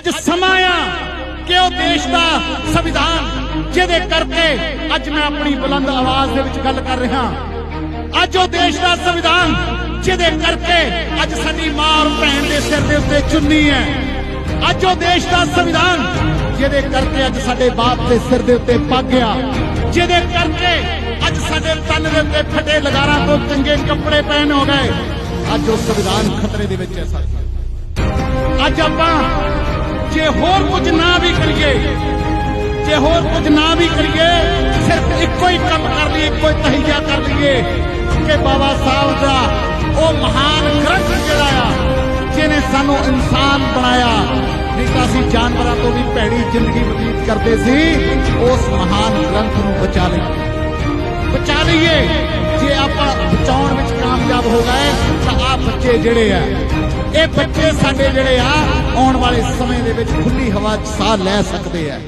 ਅੱਜ ਸਮਾਂ ਆ ਕਿ ਉਹ ਦੇਸ਼ ਦਾ ਸੰਵਿਧਾਨ ਜਿਹਦੇ ਕਰਕੇ ਅੱਜ ਮੈਂ ਆਪਣੀ ਬੁਲੰਦ ਆਵਾਜ਼ ਦੇ ਵਿੱਚ ਗੱਲ ਕਰ ਰਿਹਾ ਅੱਜ ਉਹ ਦੇਸ਼ ਦਾ ਸੰਵਿਧਾਨ ਜਿਹਦੇ ਕਰਕੇ ਅੱਜ ਸਾਡੀ ਮਾਂ ਔਰ ਭੈਣ ਦੇ ਸਿਰ ਦੇ ਉੱਤੇ ਚੁੰਨੀ ਹੈ। ਅੱਜ ਉਹ ਦੇਸ਼ ਦਾ ਸੰਵਿਧਾਨ ਜਿਹਦੇ ਕਰਕੇ ਅੱਜ ਸਾਡੇ ਬਾਪ ਦੇ ਸਿਰ ਦੇ ਉੱਤੇ ਪੱਗ ਆ। ਜਿਹਦੇ ਕਰਕੇ ਅੱਜ ਸਾਡੇ ਤਨ ਦੇ ਉੱਤੇ ਫਟੇ ਲਗਾਰਾਂ ਤੋਂ ਚੰਗੇ ਕੱਪੜੇ ਪਹਿਨ ਹੋ ਗਏ। ਅੱਜ ਉਹ ਸੰਵਿਧਾਨ ਖਤਰੇ ਦੇ ਵਿੱਚ ਹੈ ਸਾਥੀਓ ਅੱਜ ਆਪਾਂ ਜੇ ਹੋਰ ਕੁਝ ਨਾ ਵੀ ਕਰੀਏ, ਜੇ ਹੋਰ ਕੁਝ ਨਾ ਵੀ ਕਰੀਏ, ਸਿਰਫ ਇੱਕੋ ਹੀ ਕੰਮ ਕਰ ਲਈਏ, ਇੱਕੋ ਹੀ ਤਹੀਆ ਕਰ ਲਈਏ ਕਿ ਬਾਬਾ ਸਾਹਿਬ ਦਾ ਉਹ ਮਹਾਨ ਗ੍ਰੰਥ ਜਿਹੜਾ ਆ, ਜਿਹਨੇ ਸਾਨੂੰ ਇਨਸਾਨ ਬਣਾਇਆ। ਨਹੀਂ ਤਾਂ ਅਸੀਂ ਜਾਨਵਰਾਂ ਤੋਂ ਵੀ ਭੈੜੀ ਜ਼ਿੰਦਗੀ ਬਤੀਤ ਕਰਦੇ ਸੀ, ਉਸ ਮਹਾਨ ਗ੍ਰੰਥ ਨੂੰ ਬਚਾ ਲਈਏ। ਬਚਾ ਲਈਏ। ਜੇ ਆਪਾਂ ਬਚਾਉਣ ਵਿੱਚ ਕਾਮਯਾਬ ਹੋ ਗਏ, ਤਾਂ ਆ ਬੱਚੇ ਜਿਹੜੇ ਆ ਇਹ ਬੱਚੇ ਸਾਡੇ ਜਿਹੜੇ ਆ ਆਉਣ ਵਾਲੇ ਸਮੇਂ ਦੇ ਵਿੱਚ ਖੁੱਲੀ ਹਵਾ 'ਚ ਸਾਹ ਲੈ ਸਕਦੇ ਆ।